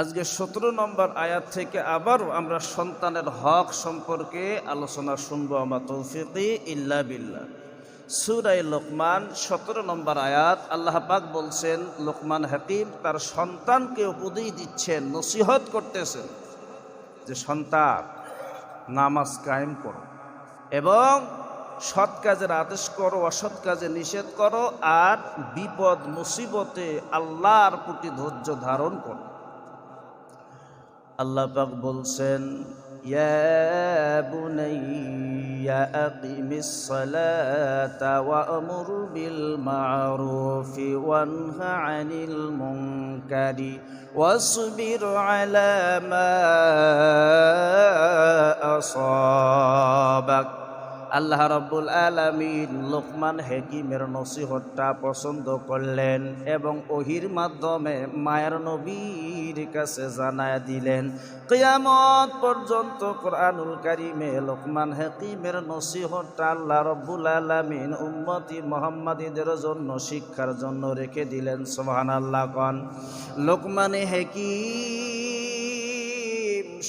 আজকে সতেরো নম্বর আয়াত থেকে আবারও আমরা সন্তানের হক সম্পর্কে আলোচনা শুনব আমার তৌফিকি ইল্লা বিল্লাহ। সুরাই লোকমান, সতেরো নম্বর আয়াত, আল্লাহ পাক বলছেন, লোকমান হাকিম তার সন্তানকে উপদেশ দিচ্ছেন, নসিহত করতেছেন যে, সন্তান, নামাজ কায়েম করো এবং সৎ কাজের আদেশ করো, অসৎ কাজে নিষেধ করো আর বিপদ মুসিবতে আল্লাহর প্রতি ধৈর্য ধারণ করো। আল্লাহ পাক বলছেন ইয়া বুনাইয়া আকিমিস সালাতা ওয়া'মুর বিল মা'রুফি ওয়ানহা আনিল মুনকারি ওয়াসবির আলা মা আসাবাক আল্লাহ রব্বুল আলমিন লোকমান হেকিমের নসিহতটা পছন্দ করলেন এবং ওহির মাধ্যমে মায়ের নবীর কাছে জানায় দিলেন, কিয়ামত পর্যন্ত কোরআনুল কারিমে লোকমান হেকিমের নসিহতটা আল্লাহ রব্বুল আলমিন উম্মতি মোহাম্মদীদের জন্য, শিক্ষার জন্য রেখে দিলেন। সোহান আল্লাহ কন। লোকমানে হেকিম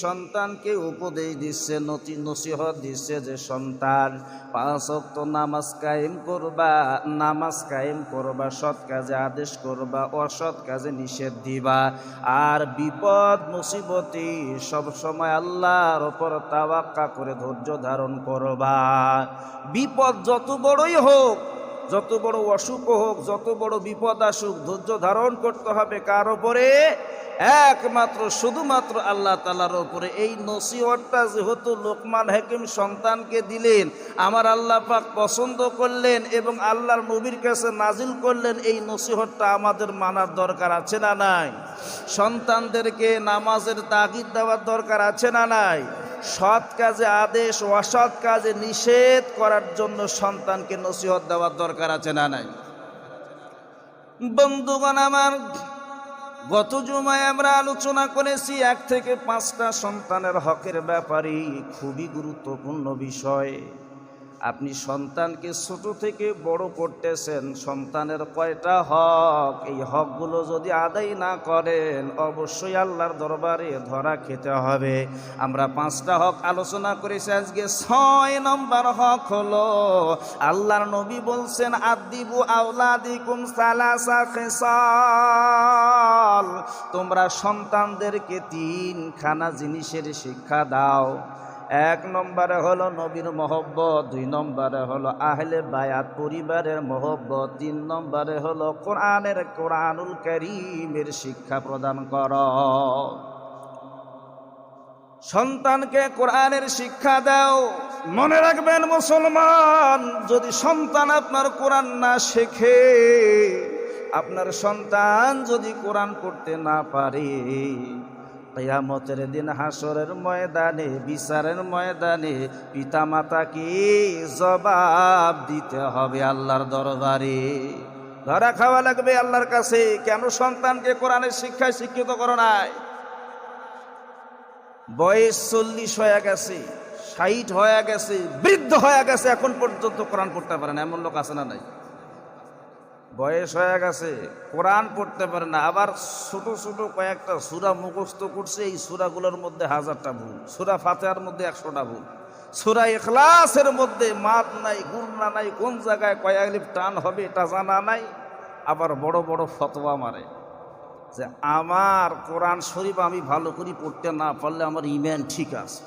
সন্তানকে উপদেশ দিচ্ছে, নতি নসিহত দিচ্ছে যে সন্তান, পাঁচ অক্ত নামাজ কায়েম করবা, নামাজ কায়েম করবা, সৎ কাজে আদেশ করবা, অসৎ কাজে নিষেধ দিবা। আর বিপদ মুসিবতি সব সময় আল্লাহর ওপর তাওয়াক্কা করে ধৈর্য ধারণ করবা। বিপদ যত বড়ই হোক, যত বড় অসুখ হোক, যত বড় বিপদ আসুক, ধৈর্য ধারণ করতে হবে কার ওপরে একমাত্র, শুধুমাত্র আল্লাহ তালার ওপরে এই নসিহতটা যেহেতু লোকমান হাকিম সন্তানকে দিলেন, আমার আল্লাহ পাক পছন্দ করলেন এবং আল্লাহর নবীর কাছে নাজিল করলেন, এই নসিহতটা আমাদের মানার দরকার আছে না নাই? সন্তানদেরকে নামাজের তাগিদ দেওয়ার দরকার আছে না নাই? সৎ কাজে আদেশ, অসৎ কাজে নিষেধ করার জন্য সন্তানকে নসিহত দেওয়ার দরকার আছে না নাই? বন্ধুগণ আমার গত জুমায় আমরা আলোচনা করেছি এক থেকে পাঁচটা সন্তানের হকের ব্যাপারে খুবই গুরুত্বপূর্ণ বিষয়। আপনি সন্তানকে ছোট থেকে বড় করতেছেন, সন্তানের কয়টা হক? এই হকগুলো যদি আদায় না করেন, অবশ্যই আল্লাহর দরবারে ধরা খেতে হবে। আমরা পাঁচটা হক আলোচনা করেছি, আজকে ছয় নম্বর হক হলো, আল্লাহর নবী বলছেন, আদিবু আউলাদিকুম সালাসা খেসাল। তোমরা সন্তানদেরকে তিনখানা জিনিসের শিক্ষা দাও। এক নম্বরে হলো নবীর মহব্বত, দুই নম্বরে হলো আহলে বায়াত পরিবারের মহব্বত, তিন নম্বরে হলো কোরআনের কোরআনুল করিমের শিক্ষা প্রদান কর। সন্তানকে কোরআনের শিক্ষা দাও। মনে রাখবেন মুসলমান, যদি সন্তান আপনার কোরআন না শেখে, আপনার সন্তান যদি কোরআন করতে না পারে কেয়ামতের দিন হাসরের ময়দানে, বিচারের ময়দানে পিতা মাতাকে জবাব দিতে হবে আল্লাহর দরবারে? ধরা খাওয়া লাগবে আল্লাহর কাছে, কেন সন্তানকে কোরআনের শিক্ষায় শিক্ষিত করো নাই? বয়স চল্লিশ হয়ে গেছে, ষাট হয়ে গেছে, বৃদ্ধ হয়ে গেছে, এখন পর্যন্ত কোরআন পড়তে পারে না, এমন লোক আছে না নাই? বয়স হয়ে গেছে, কোরআন পড়তে পারে না। আবার ছোট ছোট কয়েকটা সুরা মুখস্থ করছে, এই সুরাগুলোর মধ্যে হাজারটা ভুল। সুরা ফাতেহার মধ্যে একশোটা ভুল। সুরা এখলাসের মধ্যে মাত নাই গুন্না নাই, কোন জায়গায় কয়ালিপ টান হবে এটা জানা নাই। আবার বড় বড় ফতোয়া মারে যে, আমার কোরআন শরীফ আমি ভালো করে পড়তে না পারলে আমার ইম্যান ঠিক আছে।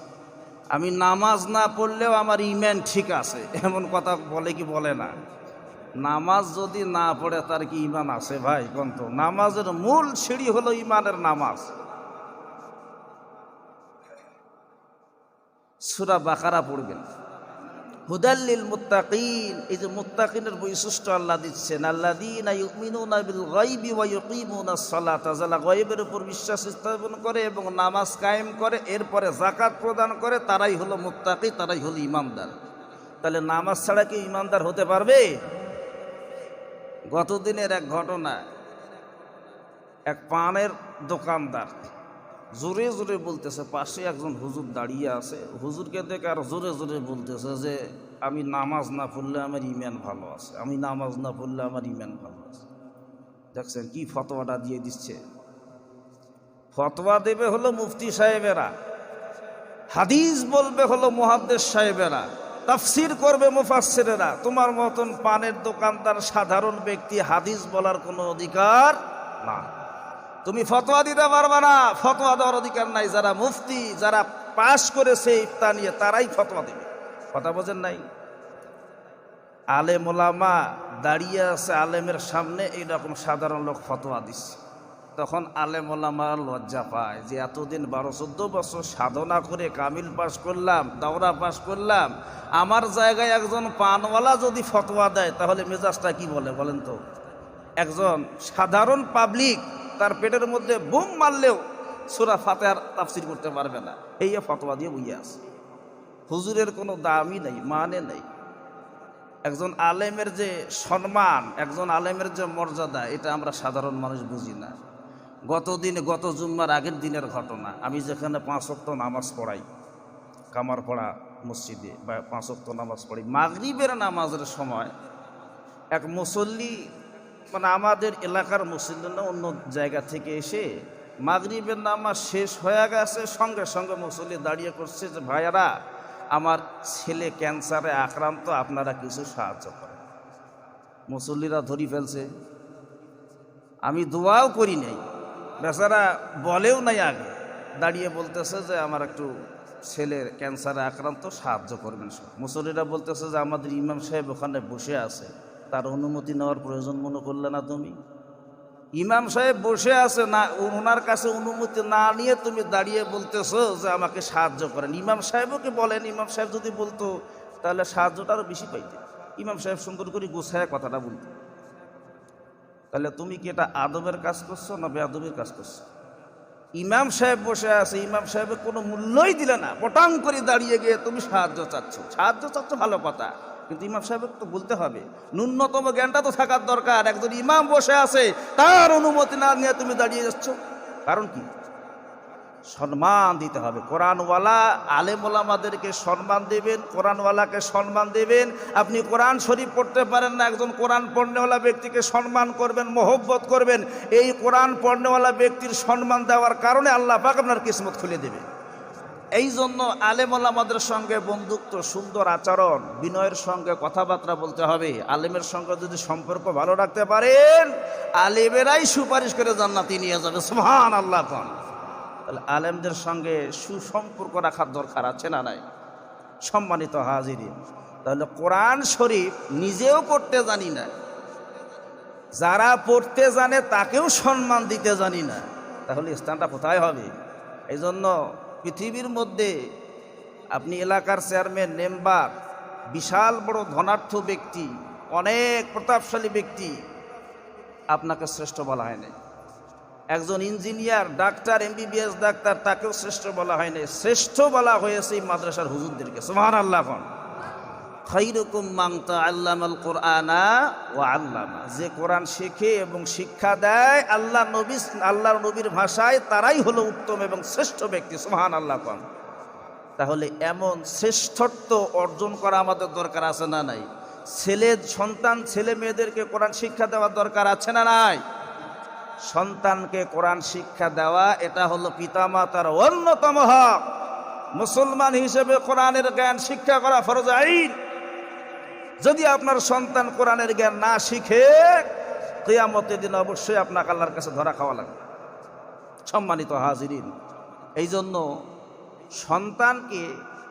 আমি নামাজ না পড়লেও আমার ইম্যান ঠিক আছে। এমন কথা বলে কি বলে না। নামাজ যদি না পড়ে, তার কি ইমান আছে ভাই? কন্ত নামাজের মূল সিঁড়ি হলো ইমানের নামাজ। সুরা বাকারা পড়বেন। হুদাল্লিল মুত্তাকিন, এই যে মুত্তাকিনের বৈশিষ্ট্য আল্লাহ দিচ্ছেন সালাতা, যারা গায়বের উপর বিশ্বাস স্থাপন করে এবং নামাজ কায়েম করে, এরপরে জাকাত প্রদান করে, তারাই হলো মুত্তাকি, তারাই হলো ইমানদার তাহলে নামাজ ছাড়া কি ইমানদার হতে পারবে? গতদিনের এক ঘটনা, এক পানের দোকানদার জোরে জোরে বলতেছে, পাশে একজন হুজুর দাঁড়িয়ে আছে। হুজুরকে দেখে আর জোরে জোরে বলতেছে যে, আমি নামাজ না পড়লে আমার ইমান ভালো আছে। আমি নামাজ না পড়লে আমার ইমান ভালো আছে। দেখছেন কি ফতোয়াটা দিয়ে দিচ্ছে। ফতোয়া দেবে হলো মুফতি সাহেবেরা, হাদিস বলবে হলো মুহাদ্দেস সাহেবেরা। তাফসির করবে মুফাসসিরেরা। তোমার মতন পানের দোকানদার, সাধারণ ব্যক্তি, হাদিস বলার কোনো অধিকার না তুমি ফতোয়া দিতে পারবে না। ফতোয়া দেওয়ার অধিকার নাই। যারা মুফতি, যারা পাশ করেছে ইফতা নিয়ে, তারাই ফতোয়া দেবে। কথা বোঝেন নাই? আলেম ওলামা দাঁড়িয়ে আছে আলেমের সামনে, এইরকম সাধারণ লোক ফতোয়া দিচ্ছে। তখন আলেম ওলামা লজ্জা পায় যে এতদিন বারো চোদ্দ বছর সাধনা করে কামিল পাশ করলাম, দাওরা পাশ করলাম। আমার জায়গায় একজন পানওয়ালা যদি ফতোয়া দেয়, তাহলে মেজাজটা কি বলে বলেন তো? একজন সাধারণ পাবলিক, তার পেটের মধ্যে বুম মারলেও সুরা ফাতেহার তাফসির করতে পারবে না। এই ফতোয়া দিয়ে বুঝে আছে। হুজুরের কোনো দামই নেই মানে নেই। একজন আলেমের যে সম্মান, একজন আলেমের যে মর্যাদা, এটা আমরা সাধারণ মানুষ বুঝি না। গত দিনে গত জুম্মার আগের দিনের ঘটনা। আমি যেখানে পাঁচ অক্ট নামাজ পড়াই, কামারপাড়া মসজিদে, বা পাঁচ অক্ট নামাজ পড়ি। মাগরিবের নামাজের সময় এক মুসল্লি মানে আমাদের এলাকার মুসল্লি না, অন্য জায়গা থেকে এসে মাগরিবের নামাজ শেষ হয়ে গেছে, সঙ্গে সঙ্গে মুসল্লি দাঁড়িয়ে করছে যে, ভাইয়ারা, আমার ছেলে ক্যান্সারে আক্রান্ত, আপনারা কিছু সাহায্য করেন। মুসল্লিরা ধরি ফেলছে। আমি দোয়াও করি নাই। বেচারা বলেও নাই আগে। দাঁড়িয়ে বলতেছে যে, আমার একটু ছেলের ক্যান্সারে আক্রান্ত, সাহায্য করবেন সব। মুসল্লিরা বলতেছে যে, আমাদের ইমাম সাহেব ওখানে বসে আছে। তার অনুমতি নেওয়ার প্রয়োজন মনে করলে না তুমি? ইমাম সাহেব বসে আছে না, ওনার কাছে অনুমতি না নিয়ে তুমি দাঁড়িয়ে বলতেছো যে, আমাকে সাহায্য করেন। ইমাম সাহেবকে বলেন? ইমাম সাহেব যদি বলতো, তাহলে সাহায্যটা আরও বেশি পাইতে ইমাম সাহেব সুন্দর করে গোছায় কথাটা বলতো তাহলে তুমি কি এটা আদবের কাজ করছ না বেআদবের কাজ করছ? ইমাম সাহেব বসে আছে, ইমাম সাহেবের কোনো মূল্যই দিলে না। পটাং করে দাঁড়িয়ে গিয়ে তুমি সাহায্য চাচ্ছ। সাহায্য চাচ্ছ ভালো কথা, কিন্তু ইমাম সাহেবের তো বলতে হবে, ন্যূনতম জ্ঞানটা তো থাকার দরকার। একজন ইমাম বসে আছে, তার অনুমতি না নিয়ে তুমি দাঁড়িয়ে যাচ্ছ। কারণ কি? সম্মান দিতে হবে। কোরআনওয়ালা আলেম ওলামাদেরকে সম্মান দেবেন, কোরআনওয়ালাকে সম্মান দেবেন। আপনি কোরআন শরীফ পড়তে পারেন না, একজন কোরআন পড়নেওয়ালা ব্যক্তিকে সম্মান করবেন, মোহব্বত করবেন। এই কোরআন পড়নেওয়ালা ব্যক্তির সম্মান দেওয়ার কারণে আল্লাহ পাক আপনার কিসমত খুলে দেবে। এই জন্য আলেম ওলামাদের সঙ্গে বন্ধুত্ব, সুন্দর আচরণ, বিনয়ের সঙ্গে কথাবার্তা বলতে হবে, আলেমের সঙ্গে যদি সম্পর্ক ভালো রাখতে পারেন, আলেমেরাই সুপারিশ করে জান্নাতি নিয়ে যাবে। সুহান আল্লাহ তাহলে আলেমদের সঙ্গে সুসম্পর্ক রাখার দরকার আছে না নাই? সম্মানিত হাজিরি তাহলে কোরআন শরীফ নিজেও পড়তে জানি না। যারা পড়তে জানে তাকেও সম্মান দিতে জানি না। তাহলে স্থানটা কোথায় হবে? এই জন্য পৃথিবীর মধ্যে আপনি এলাকার চেয়ারম্যান, মেম্বার, বিশাল বড় ধনার্থ ব্যক্তি, অনেক প্রতাপশালী ব্যক্তি আপনাকে শ্রেষ্ঠ বলা হয় নাই। একজন ইঞ্জিনিয়ার, ডাক্তার, এমবিবিএস ডাক্তার, তাকেও শ্রেষ্ঠ বলা হয়নি। শ্রেষ্ঠ বলা হয়েছে এই মাদ্রাসার হুজুরদেরকে। সুহান আল্লাহ খৈরকুম মাংতা আল্লাম আল কোরআনা ও আল্লামা। যে কোরআন শেখে এবং শিক্ষা দেয়, আল্লাহ নবী, আল্লাহর নবীর ভাষায় তারাই হলো উত্তম এবং শ্রেষ্ঠ ব্যক্তি। সুহান আল্লাহ তাহলে এমন শ্রেষ্ঠত্ব অর্জন করা আমাদের দরকার আছে না নাই? ছেলে, সন্তান ছেলে মেয়েদেরকে কোরআন শিক্ষা দেওয়ার দরকার আছে না নাই? সন্তানকে কোরআন শিক্ষা দেওয়া, এটা হলো পিতামাতার অন্যতম হক। মুসলমান হিসেবে কোরআনের জ্ঞান শিক্ষা করা ফরজ আইন। যদি আপনার সন্তান কোরআনের জ্ঞান না শিখে, কেয়ামতের দিন অবশ্যই আপনাকে আল্লাহর কাছে ধরা খাওয়া লাগবে। সম্মানিত হাজিরিন এই জন্য সন্তানকে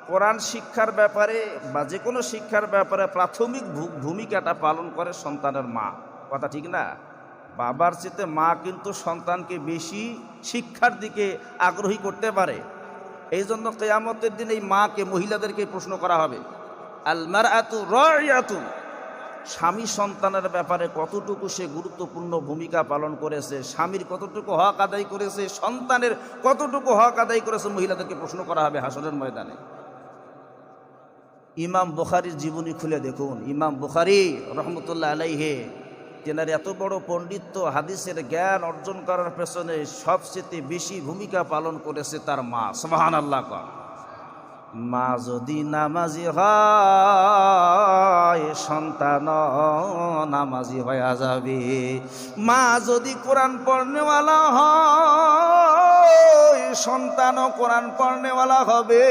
কোরআন শিক্ষার ব্যাপারে বা যে কোনো শিক্ষার ব্যাপারে প্রাথমিক ভূমিকাটা পালন করে সন্তানের মা। কথা ঠিক না? বাবার চেতে মা কিন্তু সন্তানকে বেশি শিক্ষার দিকে আগ্রহী করতে পারে। এই জন্য কেয়ামতের দিন এই মাকে মহিলাদেরকে প্রশ্ন করা হবে আলমার আতু রাতু স্বামী সন্তানের ব্যাপারে কতটুকু সে গুরুত্বপূর্ণ ভূমিকা পালন করেছে, স্বামীর কতটুকু হক আদায় করেছে, সন্তানের কতটুকু হক আদায় করেছে মহিলাদেরকে প্রশ্ন করা হবে হাসনের ময়দানে। ইমাম বুখারির জীবনী খুলে দেখুন। ইমাম বুখারি রহমতুল্লাহ আলাইহে তেনার এত বড় পণ্ডিত্য হাদিসের জ্ঞান অর্জন করার পেছনে সবচেয়ে বেশি ভূমিকা পালন করেছে তার মা সোহান আল্লাহ কর। মা যদি নামাজি হয়, সন্তান নামাজি হয়ে যাবে। মা যদি কোরআন পড়নেওয়ালা হয় সন্তানও কোরআন পড়নেওয়ালা হবে।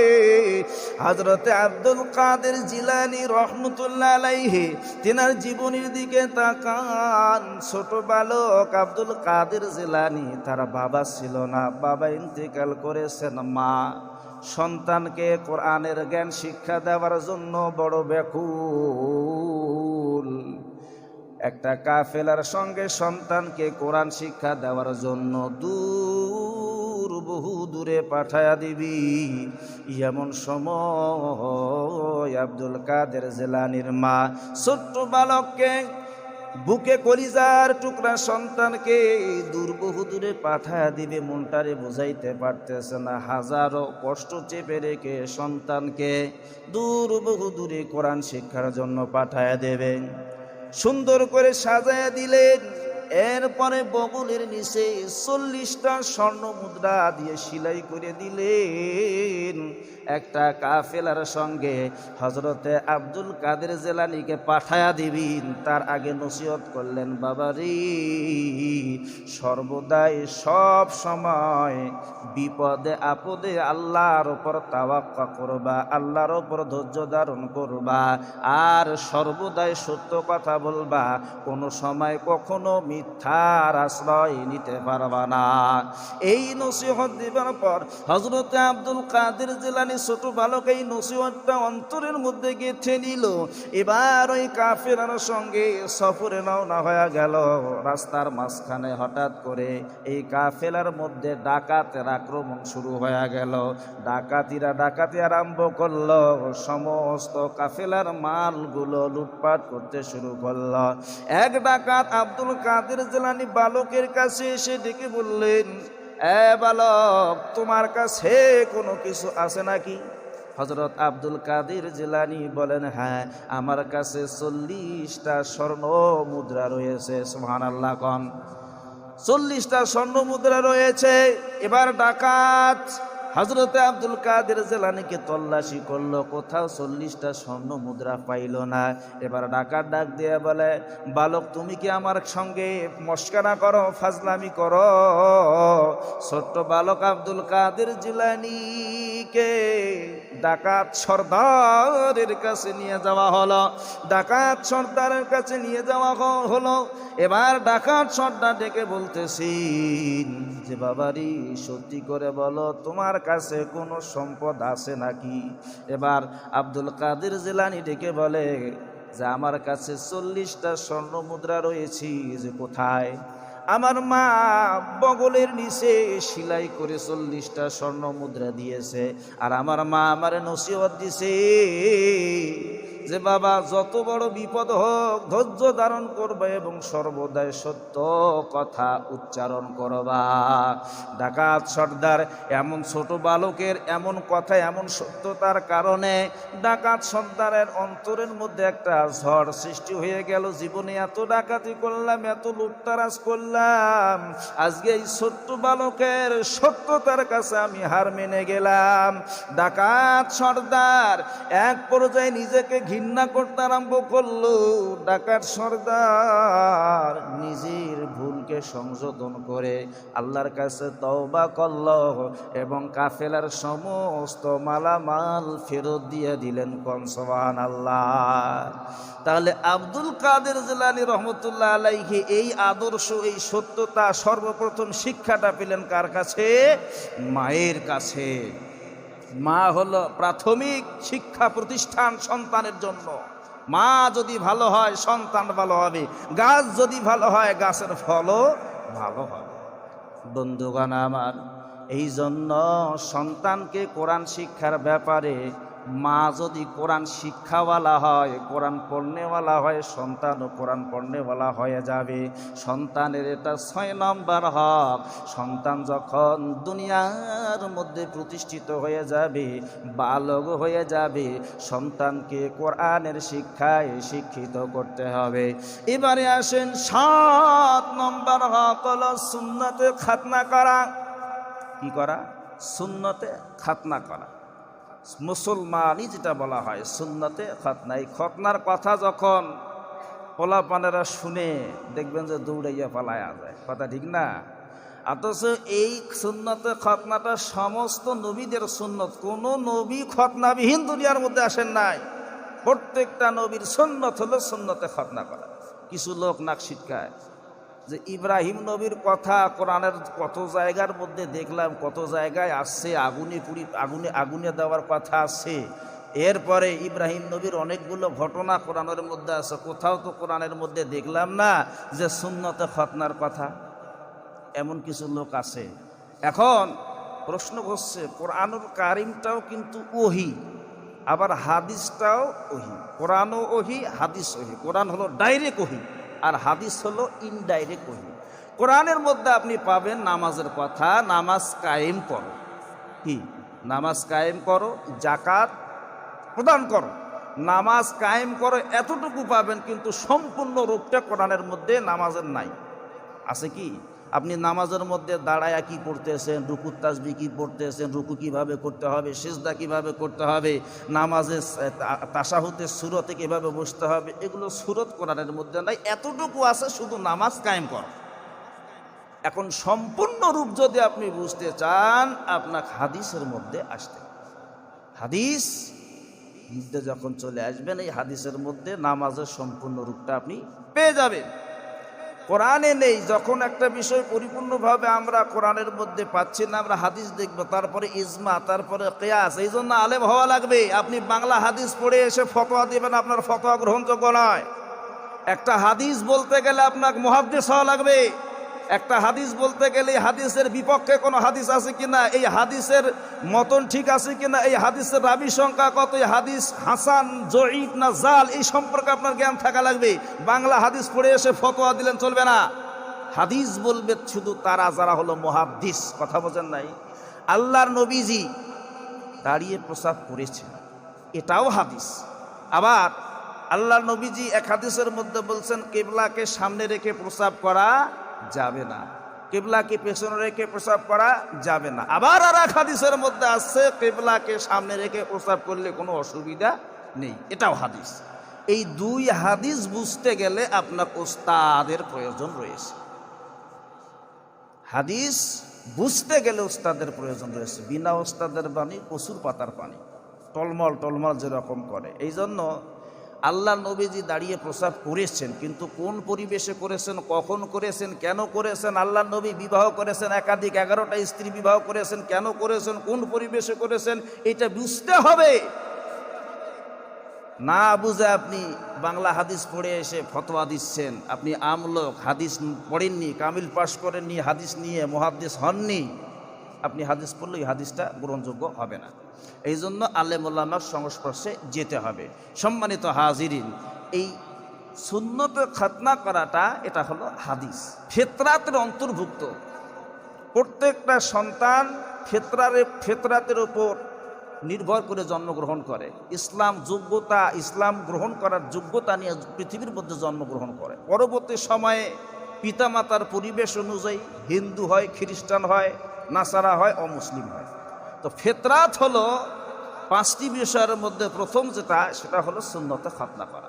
হজরতে আব্দুল কাদের জিলানি রহমতুল্লাহ আলাইহি, তিনার জীবনের দিকে তাকান। ছোট বালক আব্দুল কাদের জিলানি, তার বাবা ছিল না, বাবা ইন্তেকাল করেছেন। মা সন্তানকে কোরআনের জ্ঞান শিক্ষা দেওয়ার জন্য বড় ব্যাকুল। একটা কাফেলার সঙ্গে সন্তানকে কোরআন শিক্ষা দেওয়ার জন্য দূর, বহু দূরে পাঠায়া দিবি। এমন সময় আব্দুল কাদের জেলানির মা ছোট্ট বালককে বুকে কলিজার টুকরা সন্তানকে দূর, বহু দূরে পাঠায়া দিবে। মনটারে বুঝাইতে পারতেছে না। হাজারো কষ্ট চেপে রেখে সন্তানকে দূর, বহু দূরে কোরআন শিক্ষার জন্য পাঠায়া দেবেন সুন্দর করে সাজায়া দিলেন। এরপরে বগলের নিচে চল্লিশটা স্বর্ণ মুদ্রা দিয়ে সিলাই করে দিলেন। একটা কাফেলার সঙ্গে হজরতে আব্দুল কাদের জেলানিকে পাঠায়া দিবিন। তার আগে নসিহত করলেন বাবারি সর্বদাই সব সময় বিপদে, আপদে আল্লাহর ওপর তাওয়াক্কা করবা, আল্লাহর ওপর ধৈর্য ধারণ করবা। আর সর্বদাই সত্য কথা বলবা। কোনো সময় কখনো মিথ্যার আশ্রয় নিতে পারবা না। এই নসিহত দিবার পর হজরতে আব্দুল কাদের জেলানি ছোট বালক এই নসিহতটা অন্তরের মধ্যে গেঁথে নিল এবার ওই কাফেরার সঙ্গে সফরে রওনা হয়ে গেল। রাস্তার মাঝখানে হঠাৎ করে এই কাফেলার মধ্যে ডাকাতের আক্রমণ শুরু হয়ে গেল। ডাকাতিরা ডাকাতি আরম্ভ করল। সমস্ত কাফেলার মালগুলো লুটপাট করতে শুরু করল। এক ডাকাত আব্দুল কাদের জেলানি বালকের কাছে এসে ডেকে বললেন, এ বালক, তোমার কাছে কোনো কিছু আছে নাকি? হজরত আব্দুল কাদের জেলানি বলেন হ্যাঁ আমার কাছে চল্লিশটা স্বর্ণ মুদ্রা রয়েছে সোহান আল্লাহ কন। চল্লিশটা স্বর্ণ মুদ্রা রয়েছে, এবার ডাকাত হজরতে আব্দুল কাদের জেলানিকে তল্লাশি করল, কোথাও চল্লিশটা স্বর্ণ মুদ্রা পাইল না। এবার ডাকাত ডাক দিয়ে বলে, বালক, তুমি কি আমার সঙ্গে মস্কানা করো, ফাজলামি করো? ছোট্ট বালক আব্দুল কাদের জিলানিকে ডাকাত সর্দারের কাছে নিয়ে যাওয়া হলো। ডাকাত সর্দারের কাছে নিয়ে যাওয়া হলো। এবার ডাকাত সর্দার ডেকে বলতেছি যে, বাবারি, সত্যি করে বলো, তোমার কাছে কোনো সম্পদ আছে নাকি? এবার আব্দুল কাদের জেলানি ডেকে বলে যে, আমার কাছে চল্লিশটা স্বর্ণ মুদ্রা রয়েছে, যে, কোথায়? আমার মা বগলের নিচে সেলাই করে চল্লিশটা স্বর্ণ মুদ্রা দিয়েছে, আর আমার মা আমার নসিহত দিছে যে বাবা যত বড় বিপদ হোক, ধৈর্য ধারণ করবে এবং সর্বদাই সত্য কথা উচ্চারণ করবা। ডাকাত সর্দার, এমন ছোট বালকের এমন কথা, এমন সত্যতার কারণে ডাকাত সর্দারের অন্তরের মধ্যে একটা ঝড় সৃষ্টি হয়ে গেল। জীবনে এত ডাকাতি করলাম, এত লুটতারাজ করলাম, আজকে এই ছোট্ট বালকের সত্যতার কাছে আমি হার মেনে গেলাম। ডাকাত সর্দার, এক পর্যায়ে নিজেকে ঘৃণা করতে আরম্ভ করল, ডাকাত সর্দার নিজের ভুলকে সংশোধন করে আল্লাহর কাছে তওবা করল এবং কাফেলার সমস্ত মালামাল ফেরত দিয়ে দিলেন কনসবান আল্লাহ তাহলে আব্দুল কাদের জেলানি রহমতুল্লাহ আলাইহি এই আদর্শ, এই সত্যতা সর্বপ্রথম শিক্ষাটা পেলেন কার কাছে? মায়ের কাছে। মা হল প্রাথমিক শিক্ষা প্রতিষ্ঠান সন্তানের জন্য। মা যদি ভালো হয়, সন্তান ভালো হবে। গাছ যদি ভালো হয়, গাছের ফলও ভালো হবে। বন্ধুগণ আমার এই জন্য সন্তানকে কোরআন শিক্ষার ব্যাপারে মা যদি কোরআন শিক্ষাওয়ালা হয়, কোরআন পড়নেওয়ালা হয় সন্তানও কোরআন পড়নেওয়ালা হয়ে যাবে। সন্তানের এটা ছয় নম্বর হক। সন্তান যখন দুনিয়ার মধ্যে প্রতিষ্ঠিত হয়ে যাবে, বালক হয়ে যাবে, সন্তানকে কোরআনের শিক্ষায় শিক্ষিত করতে হবে। এবারে আসেন সাত নম্বর হক হলো সুন্নতে খাতনা করা। কি করা? সুন্নতে খাতনা করা। মুসলমানই যেটা বলা হয় সুন্নতে খতনা এই খতনার কথা যখন পোলাপানেরা শুনে দেখবেন যে দৌড়াইয়া পালায়া যায়। কথা ঠিক না? অথচ এই সুন্নতে খতনাটা সমস্ত নবীদের সুন্নত। কোনো নবী খতনাবিহীন দুনিয়ার মধ্যে আসেন নাই। প্রত্যেকটা নবীর সুন্নত হলো সুন্নতে খতনা করা। কিছু লোক নাক ছিটকায়। যে ইব্রাহিম নবীর কথা কোরআনের কত জায়গার মধ্যে দেখলাম, কত জায়গায় আসছে, আগুনে পুরি আগুনে আগুনে দেওয়ার কথা আছে। এরপরে ইব্রাহিম নবীর অনেকগুলো ঘটনা কোরআনের মধ্যে আছে, কোথাও তো কোরআনের মধ্যে দেখলাম না যে সুন্নতে খতনার কথা। এমন কিছু লোক আছে। এখন প্রশ্ন করছে কোরআনুল কারিমটাও কিন্তু ওহি, আবার হাদিসটাও ওহি। কোরআনও ওহি, হাদিস ওহি। কোরআন হলো ডাইরেক্ট ওহি। আর হাদিস হলো ইনডাইরেক্ট ওহি। কোরআনের মধ্যে আপনি পাবেন নামাজের কথা, নামাজ কায়েম করো। কি? নামাজ কায়েম করো জাকাত প্রদান করো। নামাজ কায়েম করো, এতটুকু পাবেন কিন্তু সম্পূর্ণ রূপটা কোরআনের মধ্যে নামাজের নাই। আছে কি? আপনি নামাজের মধ্যে দাঁড়ায়া কি করতেছেন? রুকু তাসবি কি পড়তেছেন? রুকু কীভাবে করতে হবে? সেজদা কীভাবে করতে হবে? নামাজের তাসাহুতের সুরতে কীভাবে বসতে হবে? এগুলো সুরত কোরআনের মধ্যে নাই। এতটুকু আছে, শুধু নামাজ কায়েম কর। এখন সম্পূর্ণ রূপ যদি আপনি বুঝতে চান, আপনাকে হাদিসের মধ্যে আসতে হাদিস মধ্যে যখন চলে আসবেন, এই হাদিসের মধ্যে নামাজের সম্পূর্ণ রূপটা আপনি পেয়ে যাবেন। কোরআনে নেই, যখন একটা বিষয় পরিপূর্ণভাবে আমরা কোরআনের মধ্যে পাচ্ছি না, আমরা হাদিস দেখব, তারপরে ইজমা, তারপরে কেয়াস, এই জন্য আলেম হওয়া লাগবে। আপনি বাংলা হাদিস পড়ে এসে ফতোয়া দেবেন, আপনার ফতোয়া গ্রহণযোগ্য নয়। একটা হাদিস বলতে গেলে আপনাকে মহাব্দেশ হওয়া লাগবে। একটা হাদিস বলতে গেলে হাদিসের বিপক্ষে কোনো হাদিস আছে কিনা? এই হাদিসের মতন ঠিক আছে কিনা? এই হাদিসের রাবি সংখ্যা কত? এই হাদিস হাসান জয়ীফ না জাল এই সম্পর্কে আপনার জ্ঞান থাকা লাগবে। বাংলা হাদিস পড়ে এসে ফতোয়া দিলেন, চলবে না। হাদিস বলবে শুধু তারা, যারা হলো মহাদ্দিস, কথা বোঝেন নাই। আল্লাহর নবীজি দাঁড়িয়ে প্রসাব করেছেন। এটাও হাদিস। আবার আল্লাহ নবীজি এক হাদিসের মধ্যে বলছেন, কেবলাকে সামনে রেখে প্রসাব করা যাবে না। কেবলাকে পেছনে রেখে প্রসাব করা যাবে না। আবার আর এক হাদিসের মধ্যে আসছে কেবলাকে সামনে রেখে প্রসাব করলে কোনো অসুবিধা নেই। এটাও হাদিস। এই দুই হাদিস বুঝতে গেলে আপনার ওস্তাদের প্রয়োজন রয়েছে। হাদিস বুঝতে গেলে ওস্তাদের প্রয়োজন রয়েছে। বিনা ওস্তাদের বাণী প্রচুর পাতার পানি টলমল টলমল যেরকম করে। এই জন্য আল্লাহ নবীজি দাঁড়িয়ে প্রসাব করেছেন, কিন্তু কোন পরিবেশে করেছেন, কখন করেছেন, কেন করেছেন, আল্লাহ নবী বিবাহ করেছেন একাধিক, এগারোটা স্ত্রী বিবাহ করেছেন, কেন করেছেন, কোন পরিবেশে করেছেন, এটা বুঝতে হবে। না বুঝে আপনি বাংলা হাদিস পড়ে এসে ফতোয়া দিচ্ছেন, আপনি আমলোক, হাদিস পড়েননি, কামিল পাশ করেননি, হাদিস নিয়ে মহাদিস হননি। আপনি হাদিস পড়লে এই হাদিসটা গ্রহণযোগ্য হবে না। এই জন্য আলেমুল্লামার সংস্পর্শে যেতে হবে। সম্মানিত হাজিরিন, এই সুন্নত খাতনা করাটা এটা হলো হাদিস। ফেতরাতের অন্তর্ভুক্ত। প্রত্যেকটা সন্তান ফেতরারে, ফেতরাতের ওপর নির্ভর করে জন্মগ্রহণ করে। ইসলাম যোগ্যতা, ইসলাম গ্রহণ করার যোগ্যতা নিয়ে পৃথিবীর মধ্যে জন্মগ্রহণ করে। পরবর্তী সময়ে পিতামাতার পরিবেশ অনুযায়ী হিন্দু হয়, খ্রিস্টান হয় নাসারা হয় অমুসলিম হয়। তো ফেতরাত হলো পাঁচটি বিষয়ের মধ্যে প্রথম যেটা, সেটা হলো সুন্নতে খতনা করা।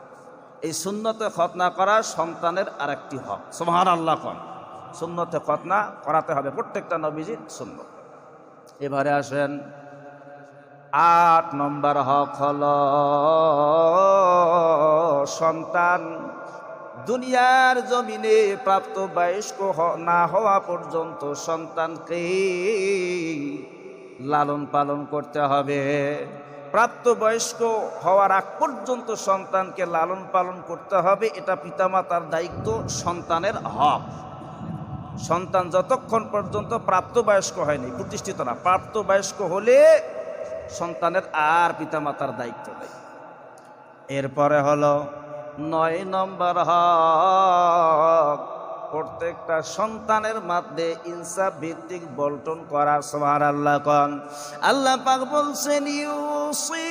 এই সুন্নতে খতনা করা সন্তানের আরেকটি হক। সোহান আল্লাহ কন। সুন্নতে খতনা করাতে হবে। প্রত্যেকটা নবীজির সুন্নত। এবারে আসেন, আট নম্বর হক হল সন্তান দুনিয়ার জমিনে প্রাপ্ত বয়স্ক না হওয়া পর্যন্ত সন্তানকে লালন পালন করতে হবে। প্রাপ্তবয়স্ক হওয়ার আগ পর্যন্ত সন্তানকে লালন পালন করতে হবে, এটা পিতামাতার দায়িত্ব, সন্তানের হক। সন্তান যতক্ষণ পর্যন্ত প্রাপ্তবয়স্ক হয়নি, প্রতিষ্ঠিত না প্রাপ্তবয়স্ক হলে সন্তানের আর পিতামাতার দায়িত্ব নেই। এরপরে হলো নয় নম্বর হক। প্রত্যেকটা সন্তানের মধ্যে ইনসাফ ভিত্তিক বল্টন করা সবার আল্লাহ কন। আল্লাহ পাক বলছেন, ইউসিকুমুল্লাহু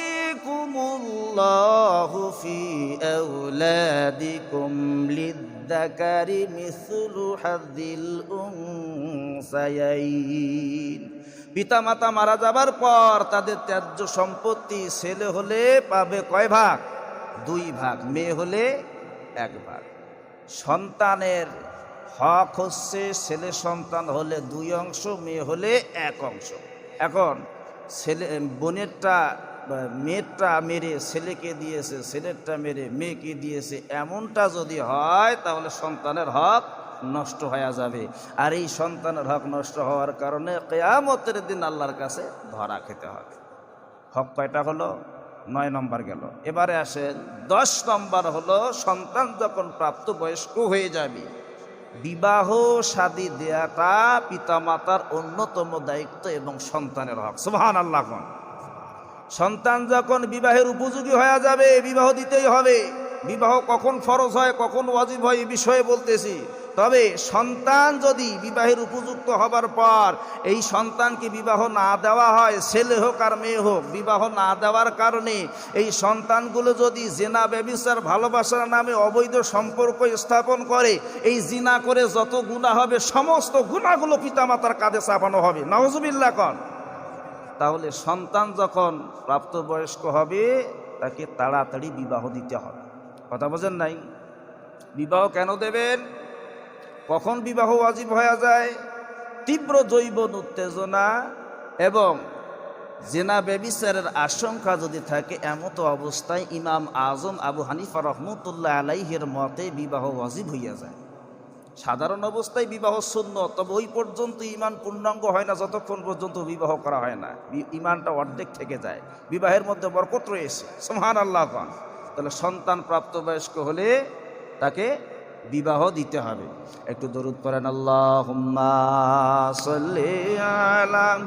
উনসায়াইন। পিতামাতা মারা যাবার পর তাদের ত্যায্য সম্পত্তি ছেলে হলে পাবে কয় ভাগ? দুই ভাগ, মেয়ে হলে এক ভাগ। সন্তানের হক হচ্ছে ছেলে সন্তান হলে দুই অংশ, মেয়ে হলে এক অংশ। এখন ছেলে, বোনেরটা মেয়েরটা মেরে ছেলেকে দিয়েছে, ছেলেরটা মেরে মেয়েকে দিয়েছে, এমনটা যদি হয়, তাহলে সন্তানের হক নষ্ট হয়ে যাবে। আর এই সন্তানের হক নষ্ট হওয়ার কারণে কেয়ামতের দিন আল্লাহর কাছে ধরা খেতে হবে। হক কয়টা হলো? নয় নম্বর গেল। এবারে আসেন, দশ নম্বর হলো সন্তান যখন প্রাপ্তবয়স্ক হয়ে যাবে, বিবাহ শাদী দেয়াটা পিতামাতার অন্যতম দায়িত্ব এবং সন্তানের হক। সুবহান আল্লাহ সন্তান যখন বিবাহের উপযোগী হয়ে যাবে, বিবাহ দিতেই হবে। বিবাহ কখন ফরজ হয়, কখন ওয়াজিব হয় এই বিষয়ে বলতেছি। তবে সন্তান যদি বিবাহের উপযুক্ত হবার পর এই সন্তানকে বিবাহ না দেওয়া হয়, ছেলে হোক আর মেয়ে হোক, বিবাহ না দেওয়ার কারণে এই সন্তানগুলো যদি জেনা ব্যবিচার ভালোবাসার নামে অবৈধ সম্পর্ক স্থাপন করে, এই জিনা করে যত গুণা হবে, সমস্ত গুণাগুলো পিতামাতার কাঁধে চাপানো হবে। নওয়াজুবিল্লা কন। তাহলে সন্তান যখন প্রাপ্তবয়স্ক হবে, তাকে তাড়াতাড়ি বিবাহ দিতে হবে। কথা বোঝেন নাই? বিবাহ কেন দেবেন? কখন বিবাহ ওয়াজিব হয়ে যায়? তীব্র জৈবন উত্তেজনা এবং জেনা ব্যবিচারের আশঙ্কা যদি থাকে, এমতো অবস্থায় ইমাম আজম আবু হানিফা রহমতুল্লাহ আলাইহের মতে বিবাহ ওয়াজিব হইয়া যায়। সাধারণ অবস্থায় বিবাহ শূন্য তবে ওই পর্যন্ত ইমান পূর্ণাঙ্গ হয় না, যতক্ষণ পর্যন্ত বিবাহ করা হয় না। ইমানটা অর্ধেক থেকে যায়। বিবাহের মধ্যে বরকত রয়েছে। সোহান আল্লাহ তাহলে সন্তান প্রাপ্তবয়স্ক হলে তাকে বিবাহ দিতে হবে একটু দরুদ করেন আল্লাহ আলাম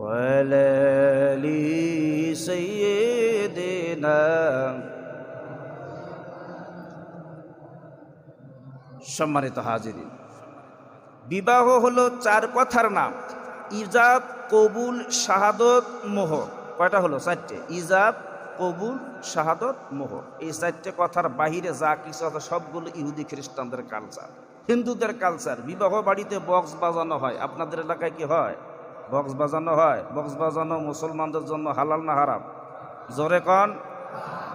ولالي سيدنا সম্মানিত হাজিরিন বিবাহ হলো চার কথার নাম ইজাব কবুল শাহাদত মোহর কয়টা হলো? চারটে। ইজাব, কবুল, শাহাদত, মোহর। এই চারটে কথার বাহিরে যা কিছু আছে সবগুলো ইহুদি খ্রিস্টানদের কালচার হিন্দুদের কালচার বিবাহ বাড়িতে বক্স বাজানো হয়। আপনাদের এলাকায় কি হয়? বক্স বাজানো হয়। বক্স বাজানো মুসলমানদের জন্য হালাল না হারাম? জোরে কন।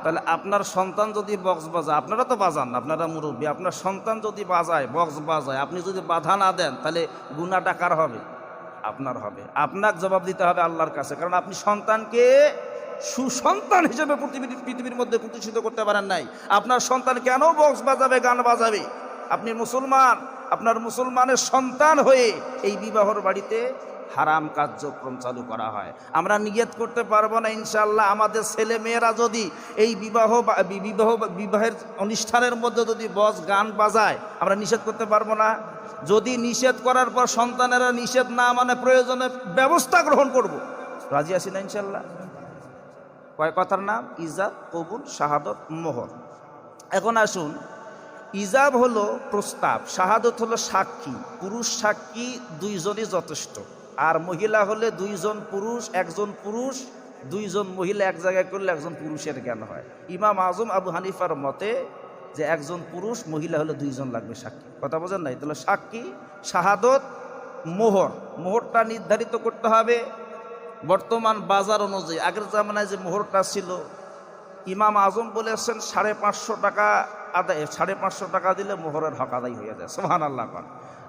তাহলে আপনার সন্তান যদি বক্স বাজায়, আপনারা তো বাজান, আপনারা মুরব্বী, আপনার সন্তান যদি বাজায়, বক্স বাজায়, আপনি যদি বাধা না দেন, তাহলে গুণাটা কার হবে? আপনার হবে। আপনার জবাব দিতে হবে আল্লাহর কাছে। কারণ আপনি সন্তানকে সুসন্তান হিসেবে পৃথিবীর পৃথিবীর মধ্যে প্রতিষ্ঠিত করতে পারেন নাই। আপনার সন্তান কেন বক্স বাজাবে, গান বাজাবে? আপনি মুসলমান। আপনার মুসলমানের সন্তান হয়ে এই বিবাহর বাড়িতে হারাম কার্যক্রম চালু করা হয়। আমরা নিয়ত করতে পারব না ইনশাল্লাহ আমাদের ছেলে মেয়েরা যদি এই বিবাহ বিবাহ, বিবাহের অনুষ্ঠানের মধ্যে যদি বস গান বাজায়, আমরা নিষেধ করতে পারব না। যদি নিষেধ করার পর সন্তানেরা নিষেধ না মানে প্রয়োজনে ব্যবস্থা গ্রহণ করব। রাজি আছি না ইনশাল্লাহ কয় কথার নাম? ইজাব, কবুল, শাহাদত, মোহর। এখন আসুন, ইজাব হলো প্রস্তাব, শাহাদত হলো সাক্ষী। পুরুষ সাক্ষী দুইজনই যথেষ্ট। আর মহিলা হলে দুইজন পুরুষ, একজন পুরুষ, দুইজন মহিলা এক জায়গায় করলে একজন পুরুষের জ্ঞান হয়। ইমাম আজম আবু হানিফার মতে যে একজন পুরুষ, মহিলা হলে দুইজন লাগবে সাক্ষী। কথা বোঝেন নাই? তাহলে সাক্ষী, শাহাদত, মোহর। মোহরটা নির্ধারিত করতে হবে। বর্তমান বাজার অনুযায়ী, আগের জামানায় যে মোহরটা ছিল, ইমাম আজম বলেছেন, সাড়ে পাঁচশো টাকা আদায়, সাড়ে পাঁচশো টাকা দিলে মোহরের হক আদায় হয়ে যায়। সোহান আল্লাহ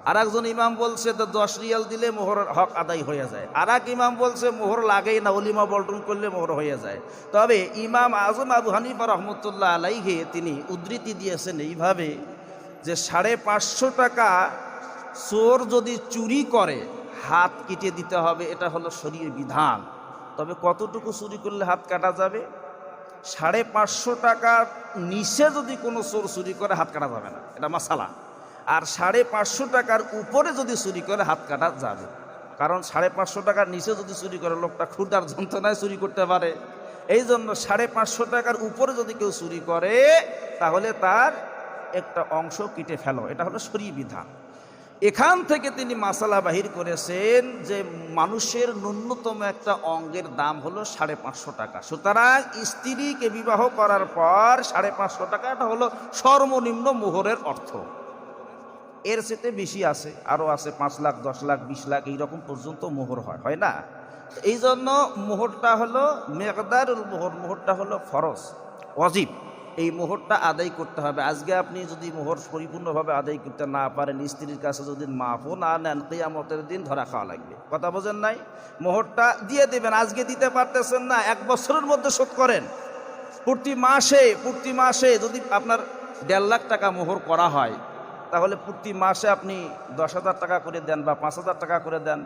আর একজন ইমাম বলছে, তো দশ রিয়াল দিলে মোহর হক আদায় হয়ে যায়। আর এক ইমাম বলছে, মোহর লাগেই না অলিমা বল্টন করলে মোহর হয়ে যায়। তবে ইমাম আজম আবু হানিফা রহমতুল্লাহ আলাইহে তিনি উদ্ধৃতি দিয়েছেন এইভাবে যে সাড়ে পাঁচশো টাকা চোর যদি চুরি করে, হাত কেটে দিতে হবে, এটা হলো শরীর বিধান। তবে কতটুকু চুরি করলে হাত কাটা যাবে? সাড়ে পাঁচশো টাকার নিচে যদি কোনো চোর চুরি করে, হাত কাটা যাবে না। এটা মাসালা। আর সাড়ে পাঁচশো টাকার উপরে যদি চুরি করে হাত কাটা যাবে। কারণ সাড়ে পাঁচশো টাকার নিচে যদি চুরি করে, লোকটা ক্ষুদার যন্ত্রণায় চুরি করতে পারে। এই জন্য সাড়ে পাঁচশো টাকার উপরে যদি কেউ চুরি করে, তাহলে তার একটা অংশ কেটে ফেলো। এটা হলো শরীর বিধান। এখান থেকে তিনি মাসালা বাহির করেছেন যে মানুষের ন্যূনতম একটা অঙ্গের দাম হলো সাড়ে পাঁচশো টাকা। সুতরাং স্ত্রীকে বিবাহ করার পর সাড়ে পাঁচশো টাকা এটা হলো সর্বনিম্ন মোহরের অর্থ। এর সাথে বেশি আছে আরও আছে পাঁচ লাখ, দশ লাখ, বিশ লাখ, এইরকম পর্যন্ত মোহর হয় হয় না? এই জন্য মোহরটা হলো মেঘদারুল মোহর, মোহরটা হলো ফরজ অজিব এই মোহরটা আদায় করতে হবে। আজকে আপনি যদি মোহর পরিপূর্ণভাবে আদায় করতে না পারেন, স্ত্রীর কাছে যদি মাফও না নেন, কেয়ামতের দিন ধরা খাওয়া লাগবে। কথা বোঝেন নাই? মোহরটা দিয়ে দেবেন, আজকে দিতে পারতেছেন না, এক বছরের মধ্যে শোধ করেন। প্রতি মাসে প্রতি মাসে যদি আপনার দেড় লাখ টাকা মোহর করা হয় তাহলে প্রতি মাসে আপনি দশ হাজার টাকা করে দেন বা পাঁচ হাজার টাকা করে দেন।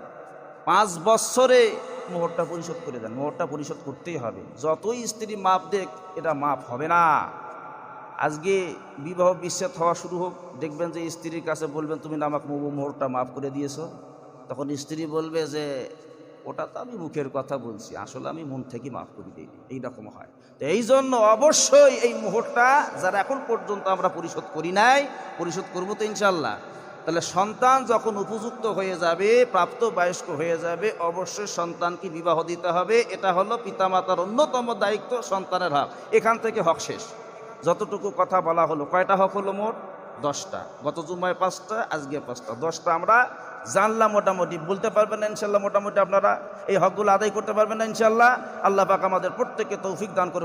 পাঁচ বছরে মোহরটা পরিশোধ করে দেন। মোহরটা পরিশোধ করতেই হবে। যতই স্ত্রী মাপ দেখ, এটা মাপ হবে না। আজকে বিবাহ বিচ্ছেদ হওয়া শুরু হোক, দেখবেন যে স্ত্রীর কাছে বলবেন, তুমি আমাকে মোহ- মোহরটা মাফ করে দিয়েছ। তখন স্ত্রী বলবে যে ওটা তো আমি মুখের কথা বলছি, আসলে আমি মন থেকে মাফ করে দিই, এইরকম হয়। তো এই জন্য অবশ্যই এই মোহরটা যারা এখন পর্যন্ত আমরা পরিশোধ করি নাই, পরিশোধ করব তো ইনশাল্লাহ তাহলে সন্তান যখন উপযুক্ত হয়ে যাবে প্রাপ্ত বয়স্ক হয়ে যাবে, অবশ্যই সন্তানকে বিবাহ দিতে হবে। এটা হলো পিতামাতার অন্যতম দায়িত্ব, সন্তানের হক এখান থেকে হক শেষ। যতটুকু কথা বলা হলো, কয়টা হক হলো মোট? দশটা। গত জুমায় পাঁচটা, আজকে পাঁচটা। দশটা আমরা জানলাম মোটামুটি, বলতে পারবেন না ইনশাল্লাহ মোটামুটি আপনারা, এই হকগুলো আদায় করতে পারবেন না ইনশাল্লাহ। আল্লাহ পাক আমাদের প্রত্যেককে তৌফিক দান করে